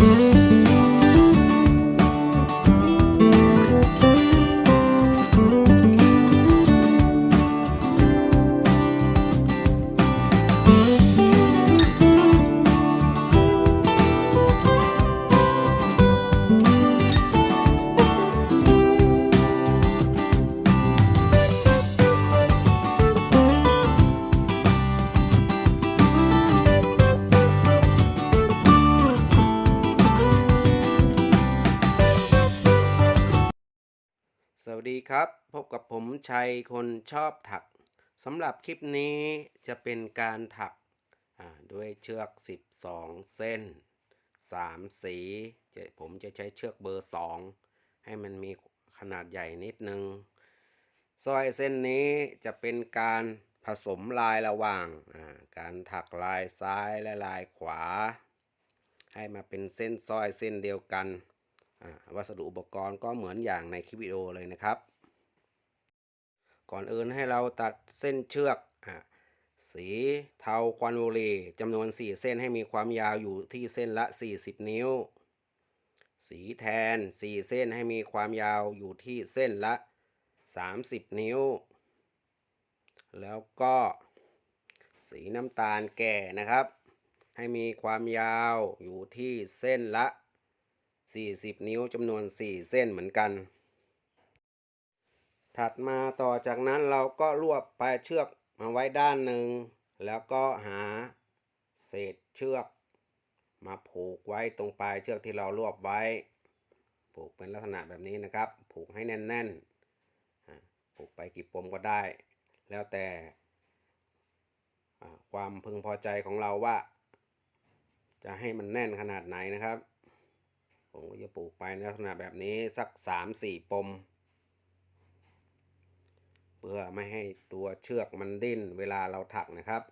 Música สวัสดีครับ พบกับผมชัยคนชอบถักสำหรับคลิปนี้จะเป็นการถักด้วยเชือก 12 เส้น 3 สีผมจะใช้เชือกเบอร์ 2 ให้มันมีขนาดใหญ่นิดนึงสร้อยเส้นนี้จะเป็นการผสมลายระหว่างการถักลายซ้ายและลายขวา ให้มาเป็นเส้นสร้อยเส้นเดียวกันอ วัสดุอุปกรณ์ก็เหมือนอย่างในคลิปวิดีโอเลยนะครับ ก่อนอื่นให้เราตัดเส้นเชือกอสีเทาควันบุหรีจำนวน 4 เส้นให้มีความยาวอยู่ที่เส้นละ 40 นิ้ว สีแทน 4 เส้นให้มีความยาวอยู่ที่เส้นละ 30 นิ้ว แล้วก็สีน้ำตาลแก่นะครับ ให้มีความยาวอยู่ที่เส้นละ 40 นิ้วจำนวน 4 เส้นเหมือนกัน ถัดมาต่อจากนั้นเราก็รวบปลายเชือกมาไว้ด้านหนึ่ง แล้วก็หาเศษเชือก มาผูกไว้ตรงปลายเชือกที่เรารวบไว้ ผูกเป็นลักษณะแบบนี้นะครับ ผูกให้แน่นๆอ่าผูกไปกี่ปมก็ได้ แล้วแต่ความพึงพอใจของเราว่า จะให้มันแน่นขนาดไหนนะครับ ผมก็จะปลูกไปลักษณะแบบนี้สักสามสี่ปม เพื่อไม่ให้ตัวเชือกมันดิ้นเวลาเราถักนะครับ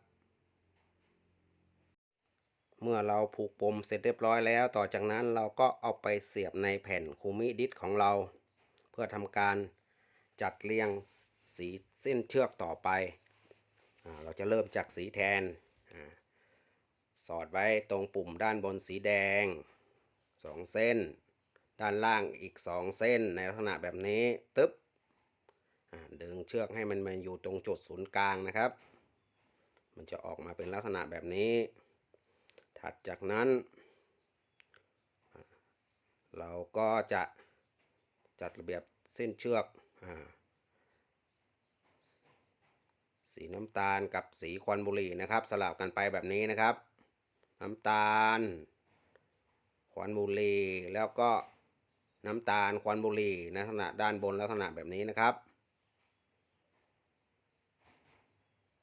เมื่อเราผูกปมเสร็จเรียบร้อยแล้ว ต่อจากนั้นเราก็เอาไปเสียบในแผ่นคูมิดิสของเรา เพื่อทำการจัดเรียงสีเส้นเชือกต่อไปอเราจะเริ่มจากสีแทนอสอดไว้ตรงปุ่มด้านบนสีแดง สองเส้น ด้านล่างอีกสองเส้นในลักษณะแบบนี้ตึ๊บดึงเชือกให้มันมาอยู่ตรงจุดศูนย์กลางนะครับ มันจะออกมาเป็นลักษณะแบบนี้ ถัดจากนั้น เราก็จะจัดระเบียบเส้นเชือกอสีน้ำตาลกับสีควันบุหรี่นะครับ สลับกันไปแบบนี้นะครับ น้ำตาล ควันบุหรี่แล้วก็น้ำตาลควันบุหรี่ลักษณะด้านบนลักษณะแบบนี้นะครับ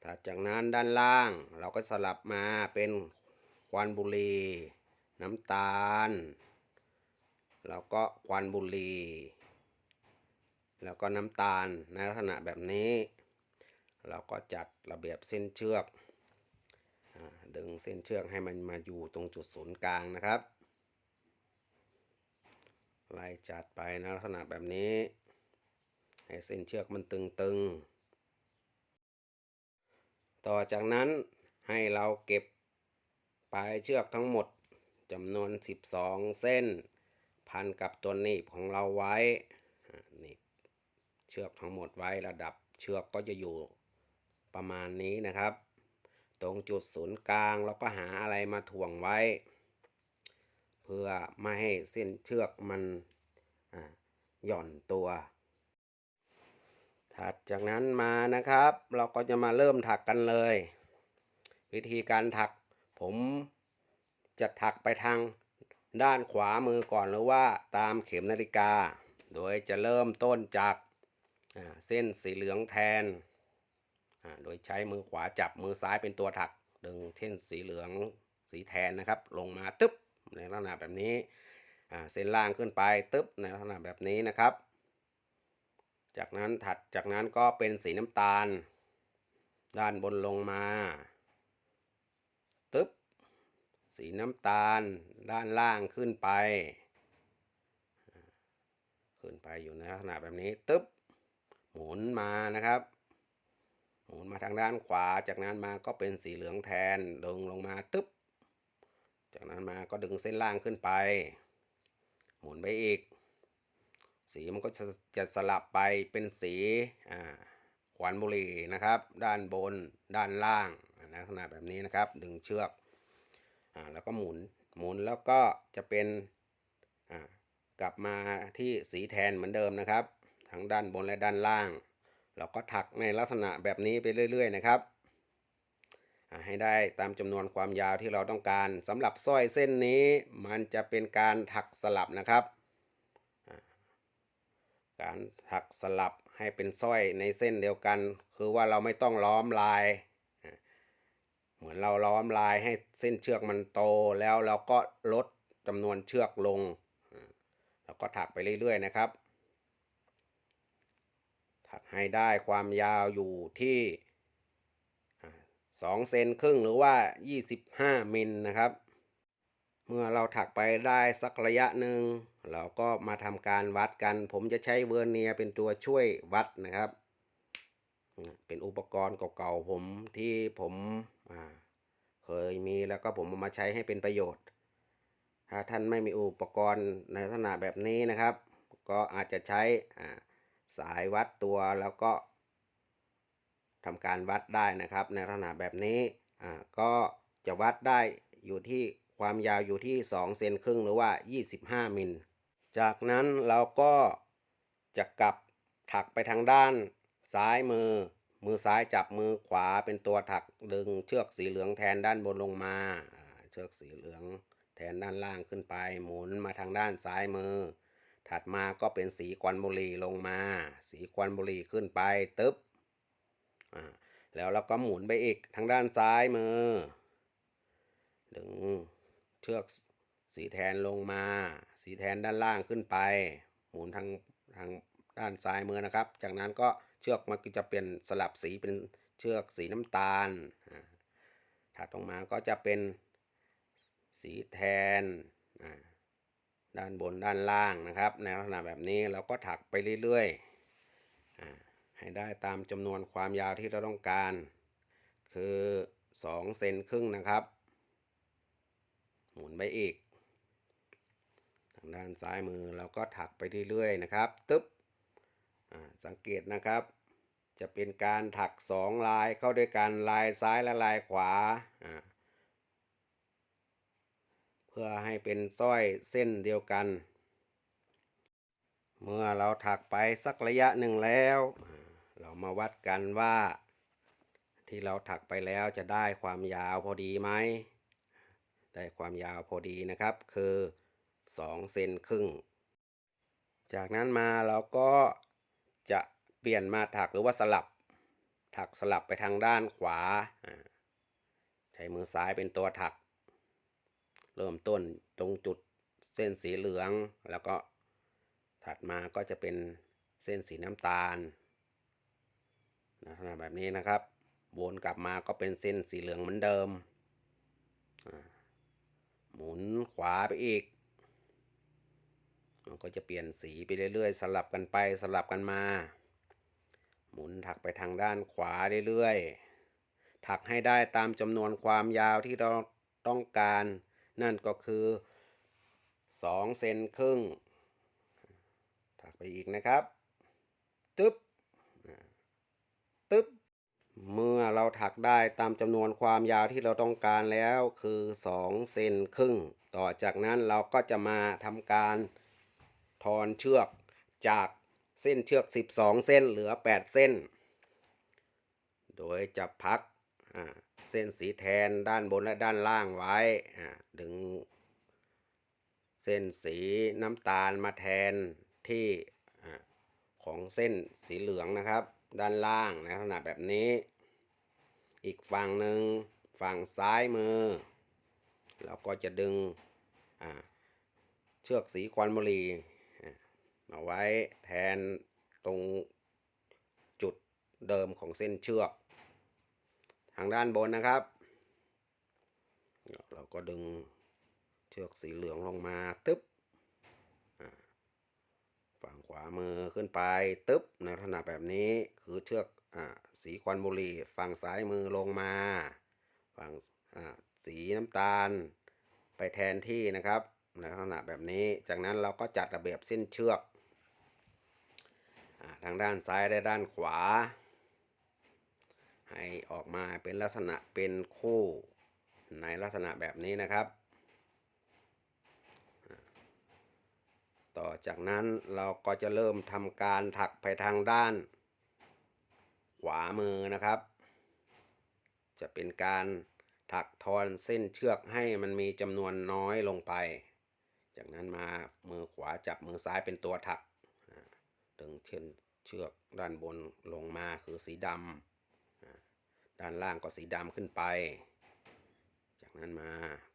ถัดจากนั้นด้านล่างเราก็สลับมาเป็นควันบุหรี่น้ำตาล แล้วก็ควันบุหรี่แล้วก็น้ำตาลในลักษณะแบบนี้ เราก็จัดระเบียบเส้นเชือกดึงเส้นเชือกให้มันมาอยู่ตรงจุดศูนย์กลางนะครับ ไล่จัดไปในลักษณะแบบนี้ ให้เส้นเชือกมันตึงๆ ต่อจากนั้นให้เราเก็บปลายเชือกทั้งหมดจำนวน 12 เส้น พันกับตัวหนีบของเราไว้นีบเชือกทั้งหมดไว้ระดับเชือกก็จะอยู่ประมาณนี้นะครับ ตรงจุดศูนย์กลางเราก็หาอะไรมาถ่วงไว้ เพื่อไม่ให้เส้นเชือกมันหย่อนตัว ถัดจากนั้นมานะครับ เราก็จะมาเริ่มถักกันเลย วิธีการถักผมจะถักไปทางด้านขวามือก่อนหรือว่าตามเข็มนาฬิกา โดยจะเริ่มต้นจากเส้นสีเหลืองแทน โดยใช้มือขวาจับมือซ้ายเป็นตัวถัก ดึงเส้นสีเหลืองสีแทนนะครับ ลงมาตึ๊บ ในลักษณะแบบนี้เส้นล่างขึ้นไปตึ๊บในลักษณะแบบนี้นะครับ จากนั้นถัดจากนั้นก็เป็นสีน้ำตาล ด้านบนลงมาตึ๊บสีน้ำตาลด้านล่างขึ้นไป ขึ้นไปอยู่ในลักษณะแบบนี้ตึ๊บหมุนมานะครับ หมุนมาทางด้านขวาจากนั้นมาก็เป็นสีเหลืองแทนดึงลงมาตึ๊บ จากนั้นมาก็ดึงเส้นล่างขึ้นไป หมุนไปอีก สีมันก็จะจะสลับไปเป็นสีอ่าขวานบุหรี่นะครับ ด้านบนด้านล่างลักษณะแบบนี้นะครับ ดึงเชือกอ่าแล้วก็หมุนหมุนแล้วก็จะเป็นอ่ากลับมาที่สีแทนเหมือนเดิมนะครับ ทั้งด้านบนและด้านล่าง เราก็ถักในลักษณะแบบนี้ไปเรื่อย ๆ นะครับ ให้ได้ตามจำนวนความยาวที่เราต้องการสำหรับสร้อยเส้นนี้ มันจะเป็นการถักสลับนะครับ การถักสลับให้เป็นสร้อยในเส้นเดียวกัน คือว่าเราไม่ต้องล้อมลาย เหมือนเราล้อมลายให้เส้นเชือกมันโตแล้วเราก็ลดจำนวนเชือกลงแล้วก็ถักไปเรื่อยๆนะครับ ถักให้ได้ความยาวอยู่ที่ สองเซนครึ่งหรือว่า 25มิลนะครับ เมื่อเราถักไปได้สักระยะหนึ่ง เราก็มาทำการวัดกัน ผมจะใช้เวอร์เนียเป็นตัวช่วยวัดนะครับ เป็นอุปกรณ์เก่าๆผมที่ผมเคยมีแล้วก็ผมเอามาใช้ให้เป็นประโยชน์ ถ้าท่านไม่มีอุปกรณ์ในลักษณะแบบนี้นะครับ ก็อาจจะใช้สายวัดตัวแล้วก็ ทำการวัดได้นะครับ ในลักษณะแบบนี้อ่าก็จะวัดได้อยู่ที่ความยาวอยู่ที่ 2 เซนครึ่งหรือว่า 25 มิล จากนั้นเราก็จะกลับถักไปทางด้านซ้ายมือ มือซ้ายจับมือขวาเป็นตัวถักดึงเชือกสีเหลืองแทนด้านบนลงมา เชือกสีเหลืองแทนด้านล่างขึ้นไป หมุนมาทางด้านซ้ายมือ ถัดมาก็เป็นสีควันบุหรี่ลงมา สีควันบุหรี่ขึ้นไปตึ๊บ แล้วเราก็หมุนไปอีกทางด้านซ้ายมือ ดึงเชือกสีแทนลงมา สีแทนด้านล่างขึ้นไป หมุนทางทางด้านซ้ายมือนะครับ จากนั้นก็เชือกมันก็จะเป็นสลับสีเป็นเชือกสีน้ำตาลถัดลงมาก็จะเป็นสีแทนด้านบนด้านล่างนะครับ ในลักษณะแบบนี้เราก็ถักไปเรื่อยๆอ ให้ได้ตามจำนวนความยาวที่เราต้องการ คือ2เซนครึ่งนะครับ หมุนไปอีก ทางด้านซ้ายมือเราก็ถักไปเรื่อยๆนะครับ ตึ๊บสังเกตนะครับ จะเป็นการถักสองลายเข้าด้วยกันลายซ้ายและลายขวา เพื่อให้เป็นสร้อยเส้นเดียวกันเมื่อเราถักไปสักระยะหนึ่งแล้ว เรามาวัดกันว่า ที่เราถักไปแล้วจะได้ความยาวพอดีไหม ได้ความยาวพอดีนะครับ คือ2เซนครึ่ง จากนั้นมาเราก็จะเปลี่ยนมาถักหรือว่าสลับ ถักสลับไปทางด้านขวาอ่าใช้มือซ้ายเป็นตัวถัก เริ่มต้นตรงจุดเส้นสีเหลือง แล้วก็ถัดมาก็จะเป็นเส้นสีน้ำตาล ลักษณะแบบนี้นะครับ วนกลับมาก็เป็นเส้นสีเหลืองเหมือนเดิม หมุนขวาไปอีก มันก็จะเปลี่ยนสีไปเรื่อยๆ สลับกันไปสลับกันมา หมุนถักไปทางด้านขวาเรื่อยๆ ถักให้ได้ตามจำนวนความยาวที่เราต้องการ นั่นก็คือ2เซนครึ่งถักไปอีกนะครับตึ๊บอ่าตึ๊บ เมื่อเราถักได้ตามจำนวนความยาวที่เราต้องการแล้วคือ2เซนครึ่ง ต่อจากนั้นเราก็จะมาทำการทอนเชือกจากเส้นเชือก 12 เส้นเหลือ 8 เส้น โดยจะพักเส้นสีแทนด้านบนและด้านล่างไว้ดึง เส้นสีน้ำตาลมาแทนที่ของเส้นสีเหลืองนะครับ ด้านล่างในลักษณะแบบนี้ อีกฝั่งหนึ่งฝั่งซ้ายมือ เราก็จะดึงเชือกสีควันบุหรี่มาไว้แทนตรงจุดเดิมของเส้นเชือก ทางด้านบนนะครับ เราก็ดึงเชือกสีเหลืองลงมาตึ๊บฝั่งขวามือขึ้นไปตึ๊บในลักษณะแบบนี้คือเชือก สีควันบุหรี่ฝั่งซ้ายมือลงมาฝั่งสีน้ำตาล ไปแทนที่นะครับในลักษณะแบบนี้ จากนั้นเราก็จัดระเบียบเส้นเชือกอทางด้านซ้ายและด้านขวา ให้ออกมาเป็นลักษณะเป็นคู่ในลักษณะแบบนี้นะครับ ต่อจากนั้นเราก็จะเริ่มทำการถักไปทางด้าน วามือนะครับ จะเป็นการถักทอนเส้นเชือกให้มันมีจำนวนน้อยลงไป จากนั้นมามือขวาจับมือซ้ายเป็นตัวถักดึงเช่นเชือกด้านบนลงมาคือสีดำด้านล่างก็สีดำขึ้นไป จากนั้นมา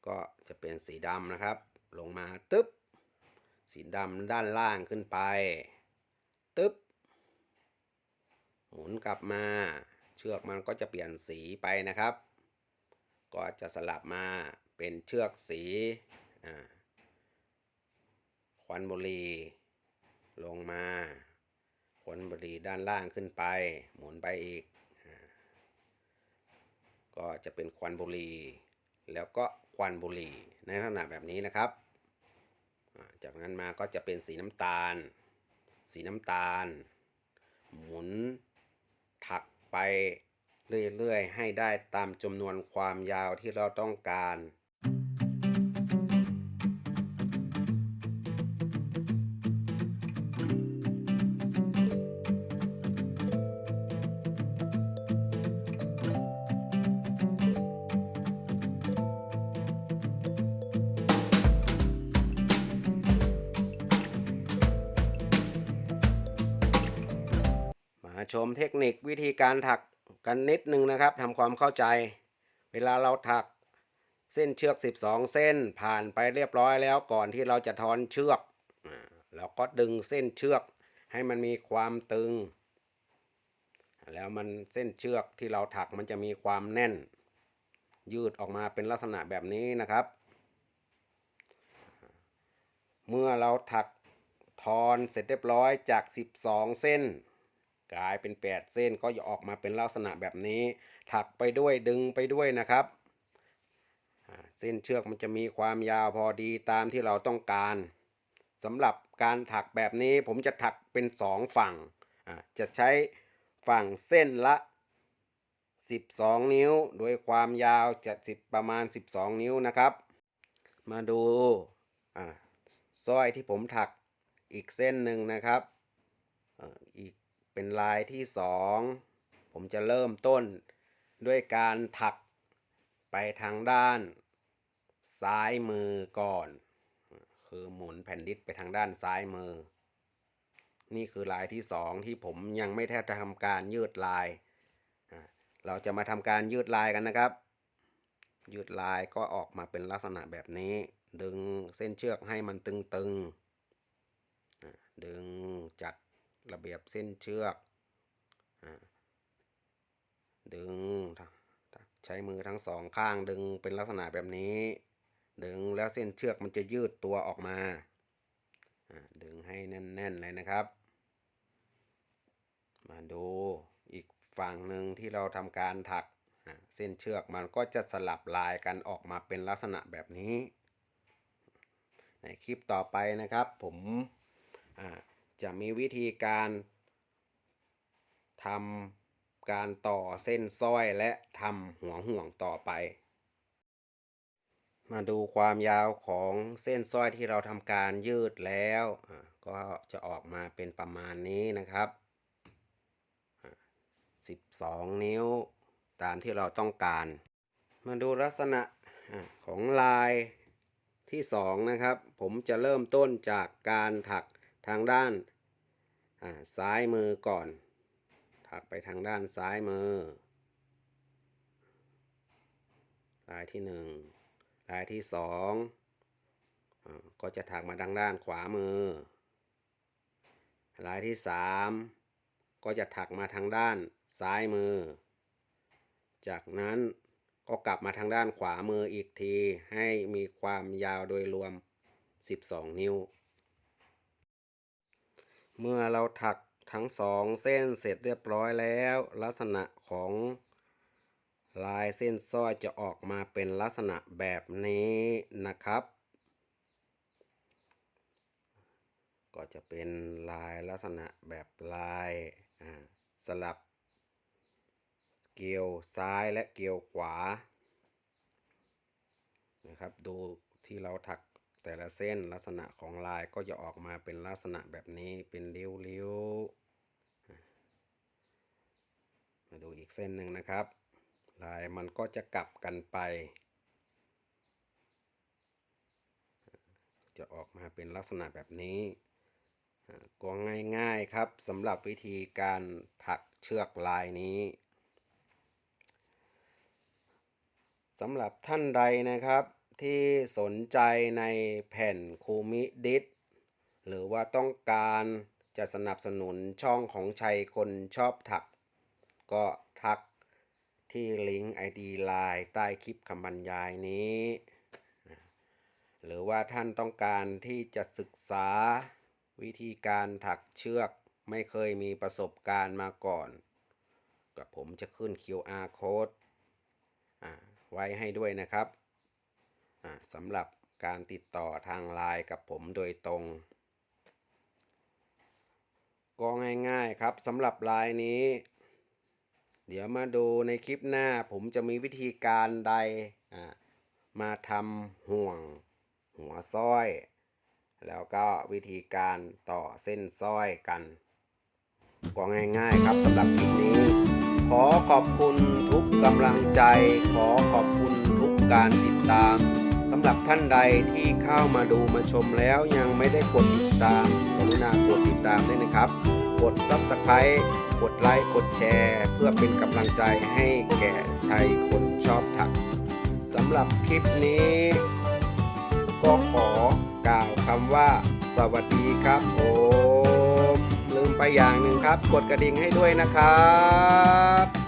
ก็จะเป็นสีดำนะครับ ลงมาตึ๊บสีดำด้านล่างขึ้นไป ตึ๊บ หมุนกลับมา เชือกมันก็จะเปลี่ยนสีไปนะครับ ก็จะสลับมาเป็นเชือกสีควันบุรีลงมาควันบุรีด้านล่างขึ้นไป หมุนไปอีกอก็จะเป็นควันบุรีแล้วก็ควันบุรีในลักษณะแบบนี้นะครับ จากนั้นมาก็จะเป็นสีน้ำตาล สีน้ำตาล หมุน ถักไปเรื่อยๆ ให้ได้ตามจำนวนความยาวที่เราต้องการ ชมเทคนิควิธีการถักกันนิดนึงนะครับทำความเข้าใจ เวลาเราถักเส้นเชือก 12 เส้นผ่านไปเรียบร้อยแล้วก่อนที่เราจะทอนเชือก เราก็ดึงเส้นเชือกให้มันมีความตึง แล้วมันเส้นเชือกที่เราถักมันจะมีความแน่น ยืดออกมาเป็นลักษณะแบบนี้นะครับ เมื่อเราถักทอนเสร็จเรียบร้อยจาก 12 เส้น กลายเป็น 8 เส้นก็จะออกมาเป็นลักษณะแบบนี้ ถักไปด้วยดึงไปด้วยนะครับ เส้นเชือกมันจะมีความยาวพอดีตามที่เราต้องการสำหรับการถักแบบนี้ผมจะถักเป็น 2 ฝั่ง จะใช้ฝั่งเส้นละ 12 นิ้ว โดยความยาวจะ10ประมาณ 12 นิ้วนะครับ มาดูสร้อยที่ผมถักอีกเส้นหนึ่งนะครับ อีก เป็นลายที่สองผมจะเริ่มต้นด้วยการถักไปทางด้าน ซ้ายมือก่อน คือหมุนแผ่นดิสไปทางด้านซ้ายมือ นี่คือลายที่สองที่ผมยังไม่แทบจะทำการยืดลาย เราจะมาทำการยืดลายกันนะครับ ยืดลายก็ออกมาเป็นลักษณะแบบนี้ ดึงเส้นเชือกให้มันตึงๆดึงจัด ระเบียบเส้นเชือกอดึงใช้มือทั้งสองข้างดึงเป็นลักษณะแบบนี้ ดึงแล้วเส้นเชือกมันจะยืดตัวออกมา ดึงให้แน่นๆเลยนะครับ มาดูอีกฝั่งหนึ่งที่เราทำการถักเส้นเชือกมันก็จะสลับลายกันออกมาเป็นลักษณะแบบนี้ ในคลิปต่อไปนะครับ ผมอ่า จะมีวิธีการทำการต่อเส้นสร้อยและทำหัวห่วงต่อไป มาดูความยาวของเส้นสร้อยที่เราทำการยืดแล้ว ก็จะออกมาเป็นประมาณนี้นะครับ 12 นิ้วตามที่เราต้องการ มาดูลักษณะของลายที่สองนะครับ ผมจะเริ่มต้นจากการถัก ทางด้านซ้ายมือก่อน ถักไปทางด้านซ้ายมือ ลายที่หนึ่งลายที่สองอก็จะถักมาทางด้านขวามือ ลายที่สามก็จะถักมาทางด้านซ้ายมือ จากนั้นก็กลับมาทางด้านขวามืออีกทีให้มีความยาวโดยรวม 12 นิ้ว เมื่อเราถักทั้งสองเส้นเสร็จเรียบร้อยแล้ว ลักษณะของลายเส้นสร้อยจะออกมาเป็นลักษณะแบบนี้นะครับ ก็จะเป็นลายลักษณะแบบลายสลับ เกลียวซ้ายและเกลียวขวานะครับ ดูที่เราถัก แต่ละเส้นลักษณะของลายก็จะออกมาเป็นลักษณะแบบนี้เป็นริ้วๆ มาดูอีกเส้นหนึ่งนะครับ ลายมันก็จะกลับกันไป จะออกมาเป็นลักษณะแบบนี้อ่าก็ง่ายๆครับสำหรับวิธีการถักเชือกลายนี้สำหรับท่านใดนะครับ ที่สนใจในแผ่นคูมิดิสหรือว่าต้องการจะสนับสนุนช่องของชัยคนชอบถัก ก็ทักที่ลิงก์ ID Line ใต้คลิปคำบรรยายนี้ หรือว่าท่านต้องการที่จะศึกษาวิธีการถักเชือกไม่เคยมีประสบการณ์มาก่อนกับผมจะขึ้น QR code ไว้ให้ด้วยนะครับ สำหรับการติดต่อทางไลน์กับผมโดยตรง ก็ง่ายๆครับสำหรับไลายนี้ เดี๋ยวมาดูในคลิปหน้าผมจะมีวิธีการใดมาทำห่วงหัวสร้อย แล้วก็วิธีการต่อเส้นสร้อยกัน ก็ง่ายๆครับสำหรับคลิปนี้ ขอขอบคุณทุกกำลังใจ ขอขอบคุณทุกการติดตามำหรับท่านใดที่เข้ามาดูมาชมแล้วยังไม่ได้กดติดตามกรุณากดติดตามด้วยนะครับ กด Subscribe กดไลค์กดแชร์ เพื่อเป็นกำลังใจให้แก่ชัยคนชอบถักสำหรับคลิปนี้ ก็ขอกล่าวคำว่า สวัสดีครับผมลืมไปอย่างหนึ่งครับ กดกระดิ่งให้ด้วยนะครับ